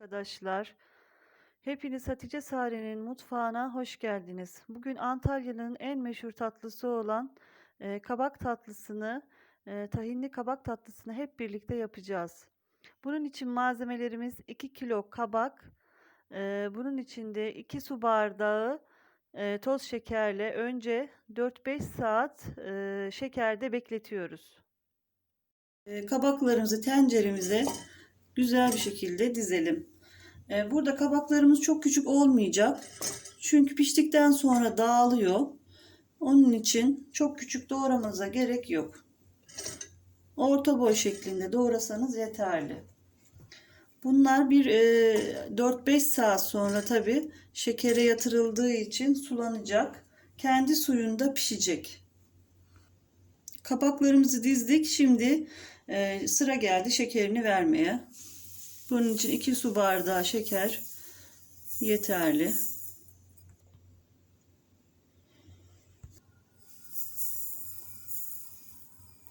Arkadaşlar, hepiniz Hatice Sare'nin mutfağına hoş geldiniz. Bugün Antalya'nın en meşhur tatlısı olan e, kabak tatlısını, e, tahinli kabak tatlısını hep birlikte yapacağız. Bunun için malzemelerimiz 2 kilo kabak, e, bunun içinde 2 su bardağı e, toz şekerle önce 4-5 saat e, şekerde bekletiyoruz. E, kabaklarımızı tenceremize güzel bir şekilde dizelim. E, burada kabaklarımız çok küçük olmayacak. Çünkü piştikten sonra dağılıyor. Onun için çok küçük doğramanıza gerek yok. Orta boy şeklinde doğrasanız yeterli. Bunlar bir e, 4-5 saat sonra tabi şekere yatırıldığı için sulanacak. Kendi suyunda pişecek. Kabaklarımızı dizdik. Şimdi e, sıra geldi şekerini vermeye. Bunun için 2 su bardağı şeker yeterli.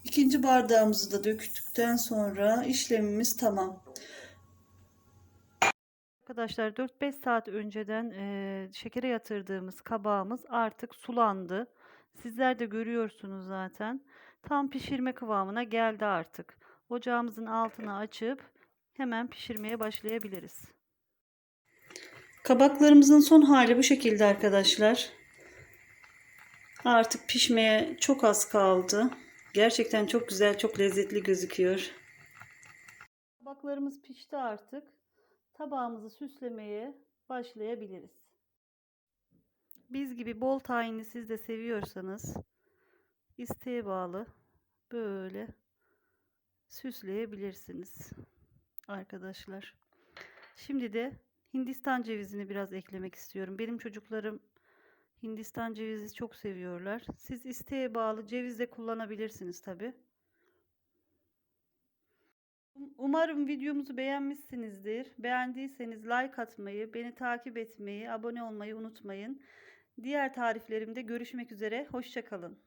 İkinci bardağımızı da döktükten sonra işlemimiz tamam. Arkadaşlar 4-5 saat önceden e, şekere yatırdığımız kabağımız artık sulandı. Sizler de görüyorsunuz zaten. Tam pişirme kıvamına geldi artık. Ocağımızın altını açıp hemen pişirmeye başlayabiliriz. Kabaklarımızın son hali bu şekilde arkadaşlar. Artık pişmeye çok az kaldı. Gerçekten çok güzel, çok lezzetli gözüküyor. Kabaklarımız pişti artık. Tabağımızı süslemeye başlayabiliriz. Biz gibi bol tahinli siz de seviyorsanız isteğe bağlı böyle süsleyebilirsiniz arkadaşlar. Şimdi de Hindistan cevizini biraz eklemek istiyorum. Benim çocuklarım Hindistan cevizi çok seviyorlar. Siz isteğe bağlı ceviz de kullanabilirsiniz tabi. Umarım videomuzu beğenmişsinizdir. Beğendiyseniz like atmayı, beni takip etmeyi, abone olmayı unutmayın. Diğer tariflerimde görüşmek üzere. Hoşçakalın.